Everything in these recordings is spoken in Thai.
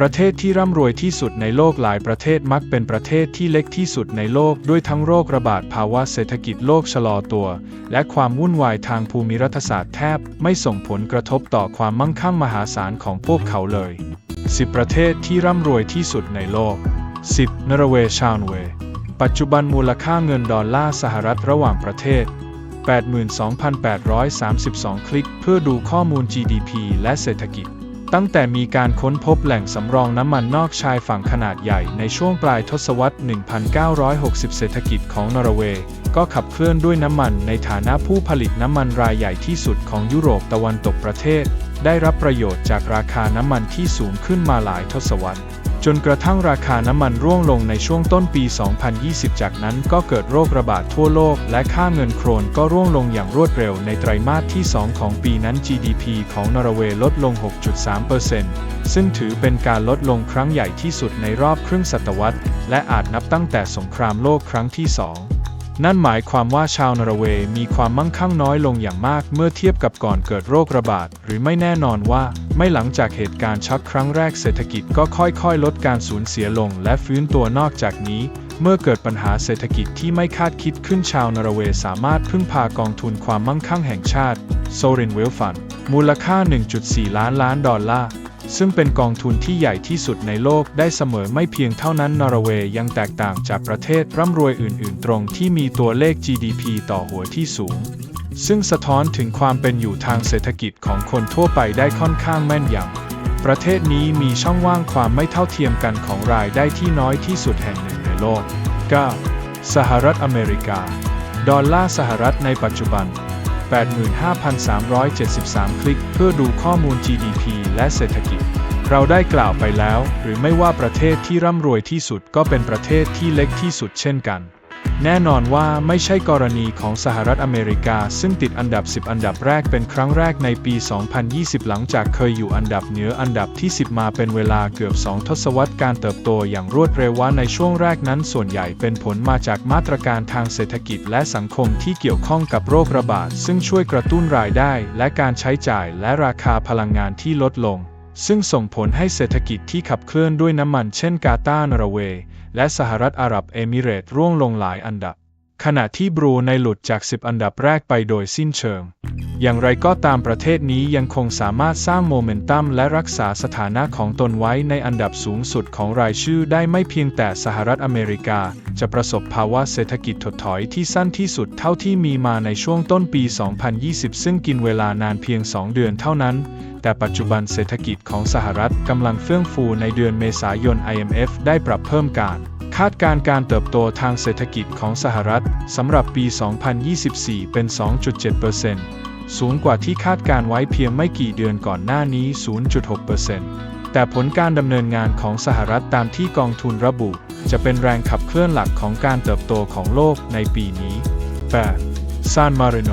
ประเทศที่ร่ำรวยที่สุดในโลกหลายประเทศมักเป็นประเทศที่เล็กที่สุดในโลกด้วยทั้งโรคระบาดภาวะเศรษฐกิจโลกชะลอตัว และความวุ่นวายทางภูมิรัฐศาสตร์แทบไม่ส่งผลกระทบต่อความมั่งคั่งมหาศาลของพวกเขาเลย 10 ประเทศที่ร่ำรวยที่สุดในโลก 10. นอร์เวย์ชาวนเวย์ปัจจุบันมูลค่าเงินดอลลาร์สหรัฐระหว่างประเทศ 82,832 คลิก เพื่อดูข้อมูล GDP และเศรษฐกิจ ตั้งแต่มีการค้นพบแหล่งสำรองน้ำมันนอกชายฝั่งขนาดใหญ่ในช่วงปลายทศวรรษ 1960 เศรษฐกิจของนอร์เวย์ก็ขับเคลื่อนด้วยน้ำมันในฐานะผู้ผลิตน้ำมันรายใหญ่ที่สุดของยุโรปตะวันตกประเทศ ได้รับประโยชน์จากราคาน้ำมันที่สูงขึ้นมาหลายทศวรรษ จนกระทั่งราคาน้ำมันร่วงลงในช่วงต้นปี 2020 จากนั้นก็เกิดโรคระบาดทั่วโลก และค่าเงินโครนก็ร่วงลงอย่างรวดเร็วในไตรมาสที่ 2 ของปีนั้น GDP ของนอร์เวย์ลดลง 6.3%ซึ่งถือเป็นการลดลงครั้งใหญ่ที่สุดในรอบครึ่งศตวรรษ และอาจนับตั้งแต่สงครามโลกครั้งที่ 2 นั่นหมายความว่าชาวนอร์เวย์มีความมั่งคั่งน้อยลงอย่างมากเมื่อเทียบกับก่อนเกิดโรคระบาด หรือไม่แน่นอนว่า ไม่หลังจากเหตุการณ์ช็อคครั้งแรกเศรษฐกิจก็ค่อยๆ ลดการสูญเสียลงและฟื้นตัวนอกจากนี้ เมื่อเกิดปัญหาเศรษฐกิจที่ไม่คาดคิดขึ้นชาวนอร์เวย์สามารถพึ่งพากองทุนความมั่งคั่งแห่งชาติ s o r i n w e l f u n d มูลค่า 1.4 ล้านล้านดอลลาร์ ซึ่งเป็นกองทุนที่ใหญ่ที่สุดในโลกได้เสมอไม่เพียงเท่านั้นนอร์เวย์ยังแตกต่างจากประเทศร่ำรวยอื่น ๆ ตรงที่มีตัวเลข GDP ต่อหัวที่สูง ซึ่งสะท้อนถึงความเป็นอยู่ทางเศรษฐกิจของคนทั่วไปได้ค่อนข้างแม่นยำประเทศนี้มีช่องว่างความไม่เท่าเทียมกันของรายได้ที่น้อยที่สุดแห่งหนึ่งในโลก 9. สหรัฐอเมริกา ดอลลาร์สหรัฐในปัจจุบัน 85,373 คลิก เพื่อดูข้อมูล GDP และเศรษฐกิจ เราได้กล่าวไปแล้ว หรือไม่ว่าประเทศที่ร่ำรวยที่สุดก็เป็นประเทศที่เล็กที่สุดเช่นกัน แน่นอนว่าไม่ใช่กรณีของสหรัฐอเมริกา ซึ่งติดอันดับ 10 อันดับแรกเป็นครั้งแรกในปี 2020 หลังจากเคยอยู่อันดับเหนืออันดับที่ 10 มาเป็นเวลาเกือบ 2 ทศวรรษการเติบโตอย่างรวดเร็วว่าในช่วงแรกนั้นส่วนใหญ่เป็นผลมาจากมาตรการทางเศรษฐกิจและสังคมที่เกี่ยวข้องกับโรคระบาด ซึ่งช่วยกระตุ้นรายได้ และการใช้จ่ายและราคาพลังงานที่ลดลง ซึ่งส่งผลให้เศรษฐกิจที่ขับเคลื่อนด้วยน้ำมันเช่นกาตาร์นอร์เวย์ และสหรัฐอาหรับเอมิเรตร่วงลงหลายอันดับ ขณะที่บรูไนหลุดจาก 10 อันดับแรกไปโดยสิ้นเชิง อย่างไรก็ตามประเทศนี้ยังคงสามารถสร้างโมเมนตัมและรักษาสถานะของตนไว้ในอันดับสูงสุดของรายชื่อได้ไม่เพียงแต่สหรัฐอเมริกา จะประสบภาวะเศรษฐกิจถดถอยที่สั้นที่สุดเท่าที่มีมาในช่วงต้นปี 2020 ซึ่งกินเวลานานเพียง 2 เดือนเท่านั้น แต่ปัจจุบันเศรษฐกิจของสหรัฐกำลังเฟื่องฟูในเดือนเมษายน IMF ได้ปรับเพิ่มการคาดการณ์การเติบโตทางเศรษฐกิจของสหรัฐสำหรับปี 2024 เป็น 2.7%สูงกว่าที่คาดการไว้เพียงไม่กี่เดือนก่อนหน้านี้ 0.6%แต่ผลการดำเนินงานของสหรัฐตามที่กองทุนระบุ จะเป็นแรงขับเคลื่อนหลักของการเติบโตของโลกในปีนี้ 8. ซานมาริโน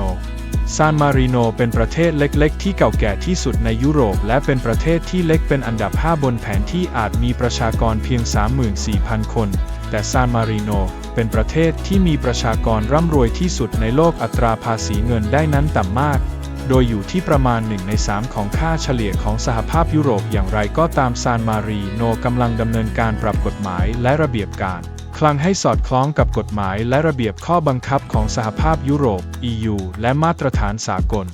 ซานมาริโนเป็นประเทศเล็ก ๆ ที่เก่าแก่ที่สุดในยุโรป และเป็นประเทศที่เล็กเป็นอันดับ 5 บนแผนที่อาจมีประชากรเพียง 34,000 คน แต่ซานมาริโนเป็นประเทศที่มีประชากรร่ำรวยที่สุดในโลกอัตราภาษีเงินได้นั้นต่ำมาก โดยอยู่ที่ประมาณ 1 ใน 3 ของค่าเฉลี่ยของสหภาพยุโรปอย่างไรก็ตามซานมารีโนกำลังดำเนินการปรับกฎหมายและระเบียบการ คลังให้สอดคล้องกับกฎหมายและระเบียบข้อบังคับของสหภาพยุโรป EU และมาตรฐานสากล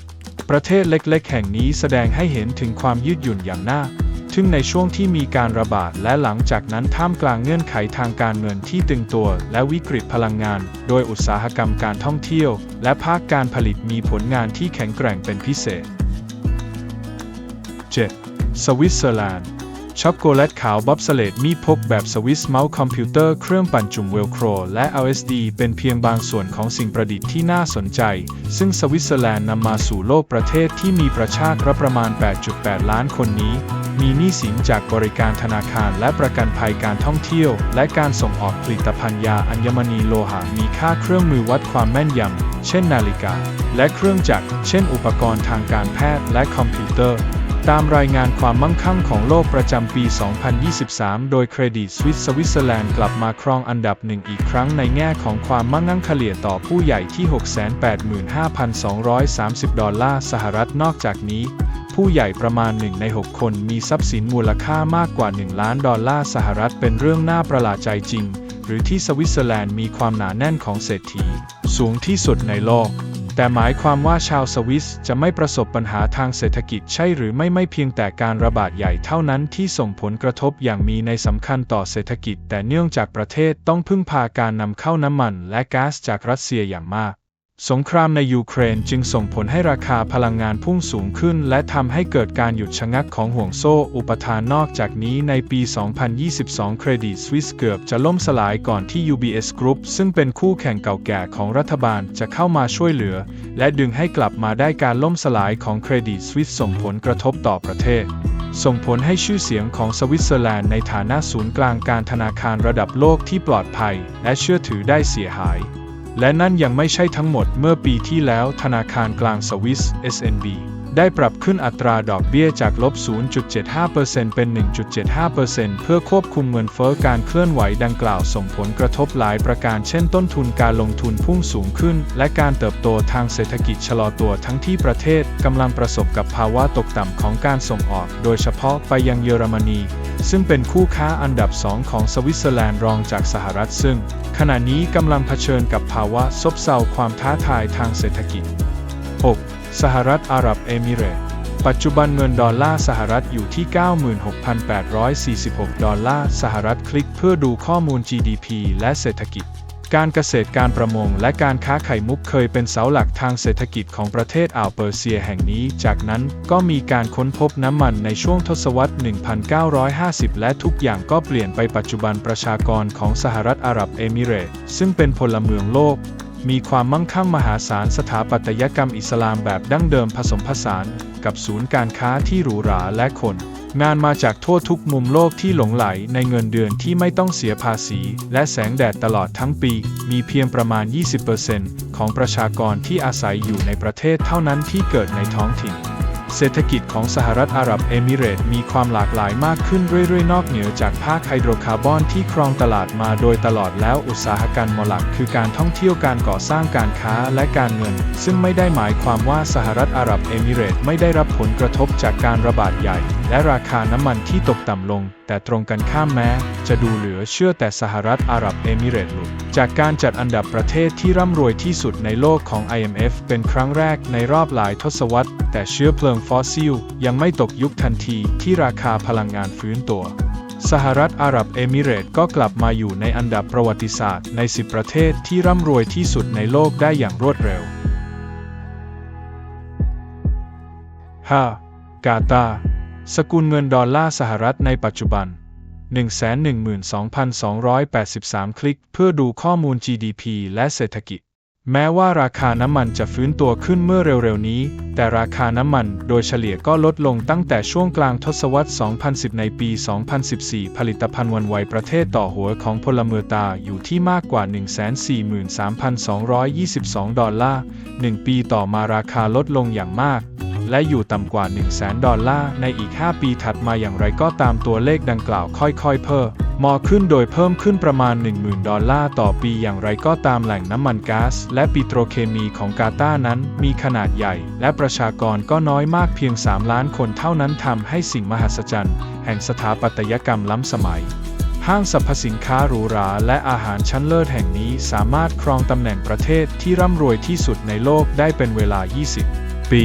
ประเทศเล็กๆ แห่งนี้แสดงให้เห็นถึงความยืดหยุ่นอย่างน่าทึ่งในช่วงที่มีการระบาดและหลังจากนั้นท่ามกลางเงื่อนไขทางการเงินที่ตึงตัว และวิกฤตพลังงาน โดยอุตสาหกรรมการท่องเที่ยว และภาคการผลิตมีผลงานที่แข็งแกร่งเป็นพิเศษ 7. สวิตเซอร์แลนด์ ช็อกโกแลตขาวบ๊อบสเลดมีพกแบบสวิสเมาส์คอมพิวเตอร์เครื่องปั่นจุ่มเวลโคร และ LSD เป็นเพียงบางส่วนของสิ่งประดิษฐ์ที่น่าสนใจ ซึ่งสวิตเซอร์แลนด์นำมาสู่โลกประเทศที่มีประชากรประมาณ 8.8 ล้านคนนี้ มีหนี้สินจากบริการธนาคารและประกันภัยการท่องเที่ยว และการส่งออกผลิตภัณฑ์ยาอัญมณีโลหะมีค่าเครื่องมือวัดความแม่นยำเช่นนาฬิกา และเครื่องจักร เช่นอุปกรณ์ทางการแพทย์และคอมพิวเตอร์ ตามรายงานความมั่งคั่งของโลกประจำปี 2023 โดยเครดิตสวิสสวิตเซอร์แลนด์กลับมาครองอันดับหนึ่งอีกครั้งในแง่ของความมั่งคั่งเฉลี่ยต่อผู้ใหญ่ที่ 685,230 ดอลลาร์สหรัฐนอกจากนี้ ผู้ใหญ่ประมาณ1ใน 6 คนมีทรัพย์สินมูลค่ามากกว่า 1 ล้านดอลลาร์สหรัฐเป็นเรื่องน่าประหลาดใจจริง หรือที่สวิตเซอร์แลนด์มีความหนาแน่นของเศรษฐี สูงที่สุดในโลก แต่หมายความว่าชาวสวิสจะไม่ประสบปัญหาทางเศรษฐกิจใช่หรือไม่ไม่เพียงแต่การระบาดใหญ่เท่านั้นที่ส่งผลกระทบอย่างมีในสำคัญต่อเศรษฐกิจ แต่เนื่องจากประเทศต้องพึ่งพาการนำเข้าน้ำมันและก๊าซจากรัสเซียอย่างมาก สงครามในยูเครนจึงส่งผลให้ราคาพลังงานพุ่งสูงขึ้น และทำให้เกิดการหยุดชะงักของห่วงโซ่อุปทานนอกจากนี้ในปี 2022 เครดิตสวิสเกือบจะล่มสลายก่อนที่ UBS Group ซึ่งเป็นคู่แข่งเก่าแก่ของรัฐบาลจะเข้ามาช่วยเหลือ และดึงให้กลับมาได้การล่มสลายของเครดิตสวิสส่งผลกระทบต่อประเทศส่งผลให้ชื่อเสียงของสวิตเซอร์แลนด์ในฐานะศูนย์กลางการธนาคารระดับโลกที่ปลอดภัย และเชื่อถือได้เสียหาย และนั่นยังไม่ใช่ทั้งหมดเมื่อปีที่แล้วธนาคารกลางสวิส SNB ได้ปรับขึ้นอัตราดอกเบี้ยจากลบ 0.75%เป็น 1.75%เพื่อควบคุมเงินเฟ้อการเคลื่อนไหวดังกล่าวส่งผลกระทบหลายประการเช่นต้นทุนการลงทุนพุ่งสูงขึ้น และการเติบโตทางเศรษฐกิจชะลอตัวทั้งที่ประเทศกำลังประสบกับภาวะตกต่ำของการส่งออก โดยเฉพาะไปยังเยอรมนี ซึ่งเป็นคู่ค้าอันดับสองของสวิตเซอร์แลนด์รองจากสหรัฐซึ่ง ขณะนี้กำลังเผชิญกับภาวะซบเซาความท้าทายทางเศรษฐกิจ 6. สหรัฐอาหรับเอมิเรตส์ปัจจุบันเงินดอลลาร์สหรัฐอยู่ที่ 96,846 ดอลลาร์สหรัฐคลิกเพื่อดูข้อมูล GDP และเศรษฐกิจ การเกษตรการประมงและการค้าไข่มุกเคยเป็นเสาหลักทางเศรษฐกิจของประเทศอ่าวเปอร์เซียแห่งนี้ จากนั้นก็มีการค้นพบน้ำมันในช่วงทศวรรษ 1950 และทุกอย่างก็เปลี่ยนไปปัจจุบันประชากรของสหรัฐอาหรับเอมิเรตส์ซึ่งเป็นพลเมืองโลก มีความมั่งคั่งมหาศาลสถาปัตยกรรมอิสลามแบบดั้งเดิมผสมผสาน กับศูนย์การค้าที่หรูหราและคน งานมาจากทั่วทุกมุมโลกที่หลงไหลในเงินเดือนที่ไม่ต้องเสียภาษี และแสงแดดตลอดทั้งปี มีเพียงประมาณ 20%ของประชากรที่อาศัยอยู่ในประเทศเท่านั้นที่เกิดในท้องถิ่น เศรษฐกิจของสหรัฐอาหรับเอมิเรต์มีความหลากหลายมากขึ้นเรื่อยๆ นอกเหนือจากภาคไฮโดรคาร์บอนที่ครองตลาดมาโดยตลอดแล้วอุตสาหกรรมหลัก คือการท่องเที่ยวการก่อสร้างการค้าและการเงิน ซึ่งไม่ได้หมายความว่าสหรัฐอาหรับเอมิเรต์ไม่ได้รับผลกระทบจากการระบาดใหญ่ และราคาน้ำมันที่ตกต่ำลง แต่ตรงกันข้ามแม้ จะดูเหลือเชื่อแต่สหรัฐอาหรับเอมิเรตส์หลุด จากการจัดอันดับประเทศที่ร่ำรวยที่สุดในโลกของ IMF เป็นครั้งแรกในรอบหลายทศวรรษ แต่เชื้อเพลิงฟอสซิล ยังไม่ตกยุคทันทีที่ราคาพลังงานฟื้นตัวสหรัฐอาหรับเอมิเรตส์ก็กลับมาอยู่ในอันดับประวัติศาสตร์ใน 10 ประเทศที่ร่ำรวยที่สุดในโลกได้อย่างรวดเร็ว 5. กาตาร์ สกุลเงินดอลลาร์สหรัฐในปัจจุบัน 112,283 คลิก เพื่อดูข้อมูล GDP และเศรษฐกิจ แม้ว่าราคาน้ำมันจะฟื้นตัวขึ้นเมื่อเร็วๆนี้ แต่ราคาน้ำมันโดยเฉลี่ยก็ลดลงตั้งแต่ช่วงกลางทศวรรษ 2010 ในปี 2014 ผลิตภัณฑ์วันไหวประเทศต่อหัวของพลเมืองตาอยู่ที่มากกว่า 143,222 ดอลลาร์ 1 ปีต่อมาราคาลดลงอย่างมาก และอยู่ต่ำกว่า 1 0 0 0 0แดอลลาร์ในอีก 5 ปีถัดมาอย่างไรก็ตามตัวเลขดังกล่าวค่อยๆ เพิ่มมอขึ้นโดยเพิ่มขึ้นประมาณ 10,000 ดอลลาร์ต่อปีอย่างไรก็ตามแหล่งน้ำมันก๊าซและปิโตรเคมีของกาตาร์นั้นมีขนาดใหญ่ และประชากรก็น้อยมากเพียง 3 ล้านคนเท่านั้นทำให้สิ่งมหัศจรรย์ แห่งสถาปัตยกรรมล้ำสมัยห้างสรรพสินค้าหรูหราและอาหารชั้นเลิศแห่งนี้สามารถครองตำแหน่งประเทศที่ร่ำรวยที่สุดในโลกได้เป็นเวลา 20 ปี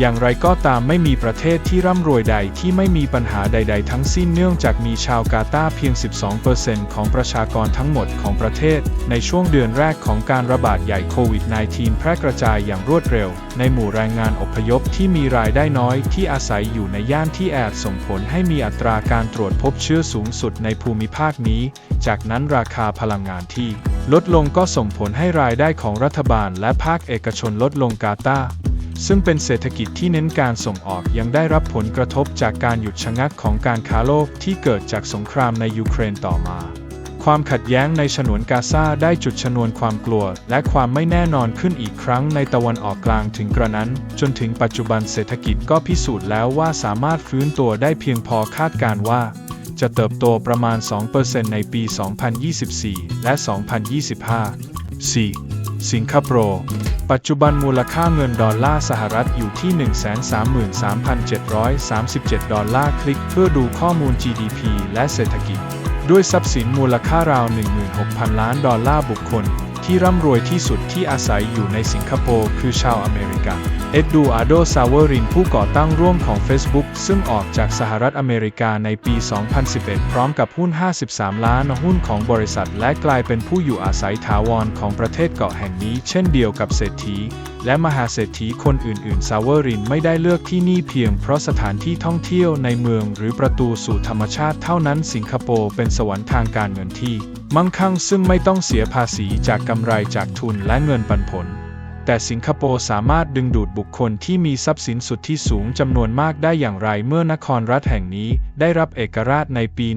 อย่างไรก็ตามไม่มีประเทศที่ร่ำรวยใดที่ไม่มีปัญหาใด ๆ ทั้งสิ้นเนื่องจากมีชาวกาตาเพียง 12%ของประชากรทั้งหมดของประเทศ ในช่วงเดือนแรกของการระบาดใหญ่โควิด -19 แพร่กระจายอย่างรวดเร็ว ในหมู่แรงงานอพยพที่มีรายได้น้อยที่อาศัยอยู่ในย่านที่แอดส่งผลให้มีอัตราการตรวจพบเชื้อสูงสุดในภูมิภาคนี้ จากนั้นราคาพลังงานที่ลดลงก็ส่งผลให้รายได้ของรัฐบาลและภาคเอกชนลดลงกาตา ซึ่งเป็นเศรษฐกิจที่เน้นการส่งออกยังได้รับผลกระทบจากการหยุดชะงักของการค้าโลกที่เกิดจากสงครามในยูเครนต่อมา ความขัดแย้งในฉนวนกาซาได้จุดชนวนความกลัว และความไม่แน่นอนขึ้นอีกครั้งในตะวันออกกลางถึงกระนั้น จนถึงปัจจุบันเศรษฐกิจก็พิสูจน์แล้วว่าสามารถฟื้นตัวได้เพียงพอคาดการว่า จะเติบโตประมาณ 2%ในปี 2024 และ 2025 4. สิงคโปร์ปัจจุบันมูลค่าเงินดอลลาร์สหรัฐอยู่ที่ 133,737 ดอลลาร์คลิก เพื่อดูข้อมูล GDP และเศรษฐกิจ ด้วยทรัพย์สินมูลค่าราว 16,000 ล้านดอลลาร์บุคคล ที่ร่ำรวยที่สุดที่อาศัยอยู่ในสิงคโปร์คือชาวอเมริกันเอ็ดดูอาโด ซาวเวริน ผู้ก่อตั้งร่วมของ Facebook ซึ่งออกจากสหรัฐอเมริกาในปี 2011 พร้อมกับหุ้น 53 ล้านหุ้นของบริษัท และกลายเป็นผู้อยู่อาศัยถาวรของประเทศเกาะแห่งนี้ เช่นเดียวกับเศรษฐี และมหาเศรษฐีคนอื่นๆ ซาวเวอรินไม่ได้เลือกที่นี่เพียงเพราะสถานที่ท่องเที่ยวในเมืองหรือประตูสู่ธรรมชาติเท่านั้น สิงคโปร์เป็นสวรรค์ทางการเงินที่ มั่งคั่งซึ่งไม่ต้องเสียภาษีจากกำไรจากทุนและเงินปันผล แต่สิงคโปร์สามารถดึงดูดบุคคลที่มีทรัพย์สินสุทธิสูงจำนวนมากได้อย่างไรเมื่อนครรัฐแห่งนี้ได้รับเอกราชในปี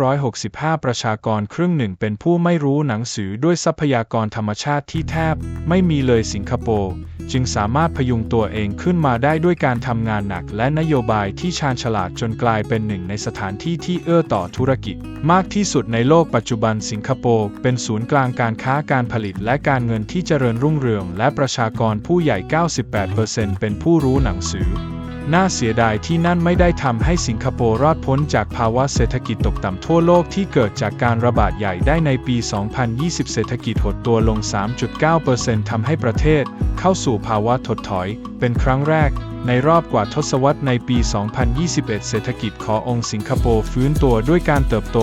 1965 ประชากรครึ่งหนึ่งเป็นผู้ไม่รู้หนังสือด้วยทรัพยากรธรรมชาติที่แทบ ไม่มีเลยสิงคโปร์จึงสามารถพยุงตัวเองขึ้นมาได้ด้วยการทำงานหนักและนโยบายที่ชาญฉลาดจนกลายเป็นหนึ่งในสถานที่ที่เอื้อต่อธุรกิจ มากที่สุดในโลกปัจจุบันสิงคโปร์เป็นศูนย์กลางการค้าการผลิตและการเงินที่เจริญรุ่งเรืองและและประชากรผู้ใหญ่ 98%เป็นผู้รู้หนังสือ น่าเสียดายที่นั่นไม่ได้ทำให้สิงคโปร์รอดพ้นจากภาวะเศรษฐกิจตกต่ำทั่วโลกที่เกิดจากการระบาดใหญ่ได้ในปี 2020 เศรษฐกิจหดตัวลง 3.9%ทำให้ประเทศ เข้าสู่ภาวะถดถอย เป็นครั้งแรกในรอบกว่าทศวรรษในปี 2021 เศรษฐกิจขององค์สิงคโปร์ฟื้นตัวด้วยการเติบโต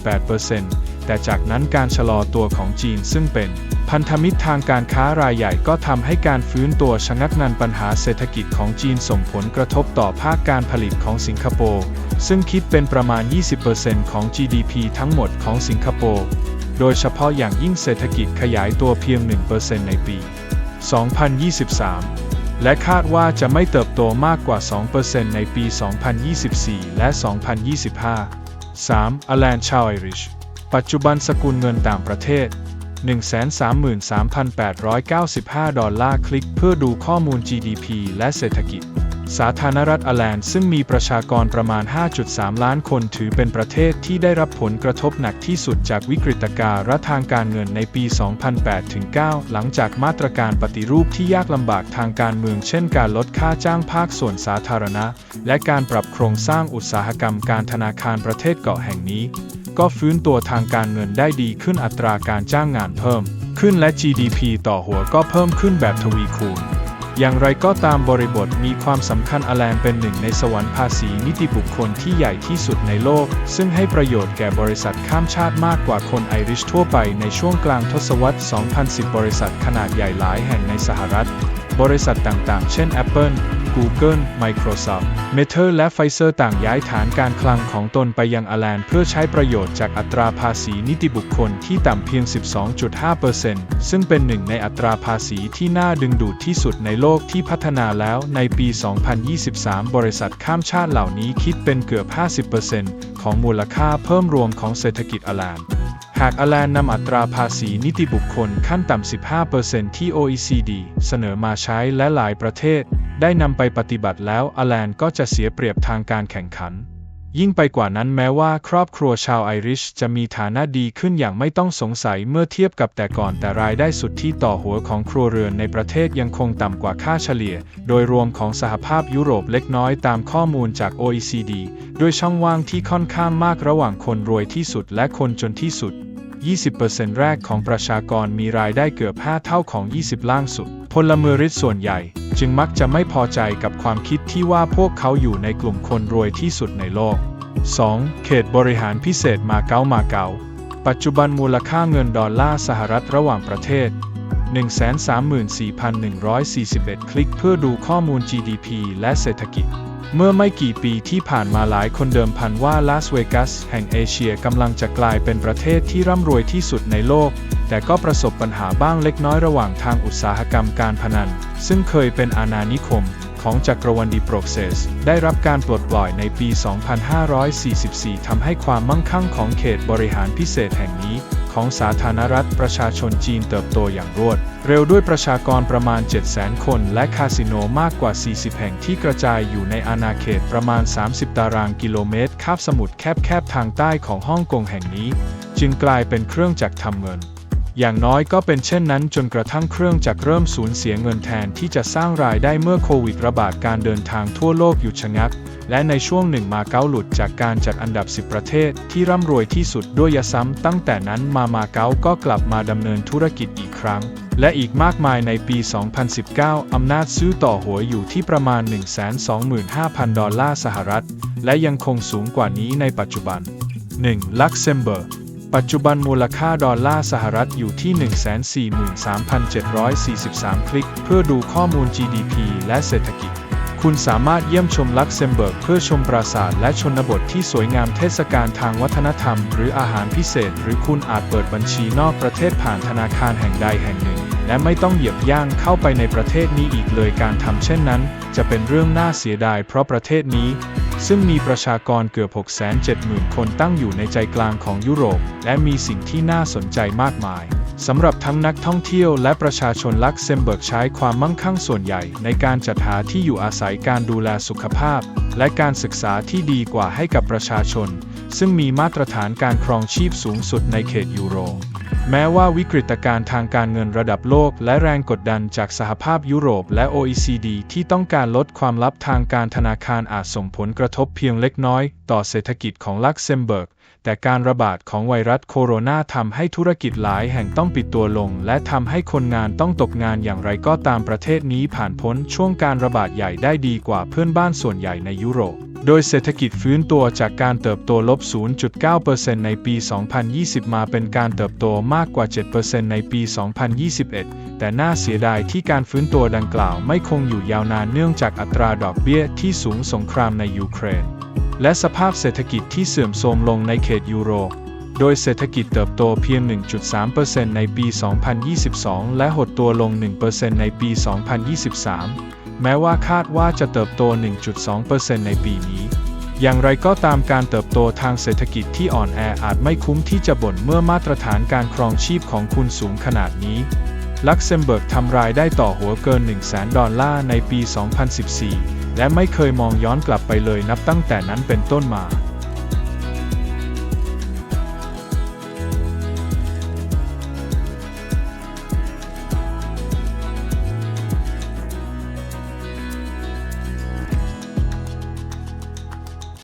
8.8% แต่จากนั้นการชะลอตัวของจีนซึ่งเป็นพันธมิตรทางการค้ารายใหญ่ก็ทำให้การฟื้นตัวชะงักงันปัญหาเศรษฐกิจของจีนส่งผลกระทบต่อภาคการผลิตของสิงคโปร์ซึ่งคิดเป็นประมาณ 20%ของ GDP ทั้งหมดของสิงคโปร์โดยเฉพาะอย่างยิ่งเศรษฐกิจขยายตัวเพียง 1%ในปี 2023 และคาดว่าจะไม่เติบโตมากกว่า 2%ในปี 2024 และ 2025 3. อแลนชาวไอริช ปัจจุบันสกุลเงินต่างประเทศ 133,895 ดอลลาร์คลิกเพื่อดูข้อมูล GDP และเศรษฐกิจ สาธารณรัฐอแลนด์ซึ่งมีประชากรประมาณ 5.3 ล้านคนถือเป็นประเทศที่ได้รับผลกระทบหนักที่สุดจากวิกฤตการณ์ทางการเงินในปี 2008-9 หลังจากมาตรการปฏิรูปที่ยากลำบากทางการเมือง เช่นการลดค่าจ้างภาคส่วนสาธารณะ และการปรับโครงสร้างอุตสาหกรรมการธนาคารประเทศเกาะแห่งนี้ ก็ฟื้นตัวทางการเงินได้ดีขึ้นอัตราการจ้างงานเพิ่ม ขึ้นและ GDP ต่อหัวก็เพิ่มขึ้นแบบทวีคูณ อย่างไรก็ตามบริบทมีความสำคัญอแลนเป็นหนึ่งในสวรรค์ภาษีนิติบุคคลที่ใหญ่ที่สุดในโลก ซึ่งให้ประโยชน์แก่บริษัทข้ามชาติมากกว่าคนไอริชทั่วไปในช่วงกลางทศวรรษ 2010 บริษัทขนาดใหญ่หลายแห่งในสหรัฐ บริษัทต่างๆ เช่น Apple Google Microsoft Meta และ Pfizer ต่างย้ายฐานการคลังของตนไปยังอแลนเพื่อใช้ประโยชน์จากอัตราภาษีนิติบุคคลที่ต่ำเพียง 12.5%ซึ่งเป็นหนึ่งในอัตราภาษีที่น่าดึงดูดที่สุดในโลกที่พัฒนาแล้วในปี 2023 บริษัทข้ามชาติเหล่านี้คิดเป็นเกือบ 50%ของมูลค่าเพิ่มรวมของเศรษฐกิจอแลนหากอแลนนำอัตราภาษีนิติบุคคลขั้นต่ำ 15%ที่ OECD เสนอมาใช้และหลายประเทศ ได้นำไปปฏิบัติแล้วอแลนก็จะเสียเปรียบทางการแข่งขัน ยิ่งไปกว่านั้นแม้ว่าครอบครัวชาวไอริชจะมีฐานะดีขึ้นอย่างไม่ต้องสงสัยเมื่อเทียบกับแต่ก่อนแต่รายได้สุดทธิต่อหัวของครัวเรือนในประเทศยังคงต่ำกว่าค่าเฉลี่ย โดยรวมของสหภาพยุโรปเล็กน้อยตามข้อมูลจาก OECD ด้วยช่องว่างที่ค่อนข้างมากระหว่างคนรวยที่สุดและคนจนที่สุด 20%แรกของประชากรมีรายได้เกือบ 5 เท่าของ 20 ล่างสุด พลเมืองริษส่วนใหญ่ จึงมักจะไม่พอใจกับความคิดที่ว่าพวกเขาอยู่ในกลุ่มคนรวยที่สุดในโลก 2. เขตบริหารพิเศษมาเก๊ามาเก๊าปัจจุบันมูลค่าเงินดอลลาร์สหรัฐระหว่างประเทศ 134,141 คลิกเพื่อดูข้อมูล GDP และเศรษฐกิจ เมื่อไม่กี่ปีที่ผ่านมาหลายคนเดิมพันว่าลาสเวกัสแห่งเอเชียกำลังจะกลายเป็นประเทศที่ร่ำรวยที่สุดในโลก แต่ก็ประสบปัญหาบ้างเล็กน้อยระหว่างทางอุตสาหกรรมการพนัน ซึ่งเคยเป็นอาณานิคม ของจักรวรรดิโปรเซสได้รับการปลดปล่อยในปี 2544 ทำให้ความมั่งคั่งของเขตบริหารพิเศษแห่งนี้ ของสาธารณรัฐประชาชนจีนเติบโตอย่างรวด เร็วด้วยประชากรประมาณ 700,000 คน และคาสิโนมากกว่า 40 แห่งที่กระจายอยู่ในอาณาเขตประมาณ 30 ตารางกิโลเมตรคาบสมุทรแคบๆทางใต้ของฮ่องกงแห่งนี้ จึงกลายเป็นเครื่องจักรทำเงิน อย่างน้อยก็เป็นเช่นนั้นจนกระทั่งเครื่องจักรเริ่มสูญเสียเงินแทนที่จะสร้างรายได้เมื่อโควิดระบาดการเดินทางทั่วโลกหยุดชะงัก และในช่วงหนึ่งมาเก๊าหลุดจากการจัดอันดับ 10 ประเทศที่ร่ำรวยที่สุดด้วยยซ้ำตั้งแต่นั้นมามาเก๊าก็กลับมาดำเนินธุรกิจอีกครั้ง และอีกมากมายในปี 2019 อำนาจซื้อต่อหัวอยู่ที่ประมาณ 125,000 ดอลลาร์สหรัฐ และยังคงสูงกว่านี้ในปัจจุบัน 1. ลักเซมเบิร์ก ปัจจุบันมูลค่าดอลลาร์สหรัฐอยู่ที่ 143,743 คลิก เพื่อดูข้อมูล GDP และเศรษฐกิจ คุณสามารถเยี่ยมชมลักเซมเบิร์กเพื่อชมปราสาทและชนบทที่สวยงามเทศกาลทางวัฒนธรรม หรืออาหารพิเศษ หรือคุณอาจเปิดบัญชีนอกประเทศผ่านธนาคารแห่งใดแห่งหนึ่ง และไม่ต้องเหยียบย่างเข้าไปในประเทศนี้อีกเลยการทำเช่นนั้น จะเป็นเรื่องน่าเสียดายเพราะประเทศนี้ ซึ่งมีประชากรเกือบ 670,000 คนตั้งอยู่ในใจกลางของยุโรป และมีสิ่งที่น่าสนใจมากมายสำหรับทั้งนักท่องเที่ยวและประชาชนลักเซมเบิร์กใช้ความมั่งคั่งส่วนใหญ่ ในการจัดหาที่อยู่อาศัยการดูแลสุขภาพ และการศึกษาที่ดีกว่าให้กับประชาชน ซึ่งมีมาตรฐานการครองชีพสูงสุดในเขตยูโร แม้ว่าวิกฤตการณ์ทางการเงินระดับโลก และแรงกดดันจากสหภาพยุโรปและ OECD ที่ต้องการลดความลับทางการธนาคารอาจส่งผลกระทบเพียงเล็กน้อย ต่อเศรษฐกิจของลักเซมเบิร์ก แต่การระบาดของไวรัสโคโรนาทำให้ธุรกิจหลายแห่งต้องปิดตัวลง และทำให้คนงานต้องตกงานอย่างไรก็ตามประเทศนี้ผ่านพ้นช่วงการระบาดใหญ่ได้ดีกว่าเพื่อนบ้านส่วนใหญ่ในยุโรป โดยเศรษฐกิจฟื้นตัวจากการเติบโตลบ 0.9%ในปี 2020 มาเป็นการเติบโตมากกว่า 7%ในปี 2021 แต่น่าเสียดายที่การฟื้นตัวดังกล่าวไม่คงอยู่ยาวนานเนื่องจากอัตราดอกเบี้ยที่สูงสงครามในยูเครน และสภาพเศรษฐกิจที่เสื่อมโทรมลงในเขตยูโร โดยเศรษฐกิจเติบโตเพียง 1.3%ในปี 2022 และหดตัวลง 1%ในปี 2023 แม้ว่าคาดว่าจะเติบโต 1.2%ในปีนี้ อย่างไรก็ตามการเติบโตทางเศรษฐกิจที่อ่อนแออาจไม่คุ้มที่จะบ่นเมื่อมาตรฐานการครองชีพของคุณสูงขนาดนี้ ลักเซมเบิร์กทำรายได้ต่อหัวเกิน 1 0 0 0 0แดอลลาร์ในปี 2014 และไม่เคยมองย้อนกลับไปเลยนับตั้งแต่นั้นเป็นต้นมา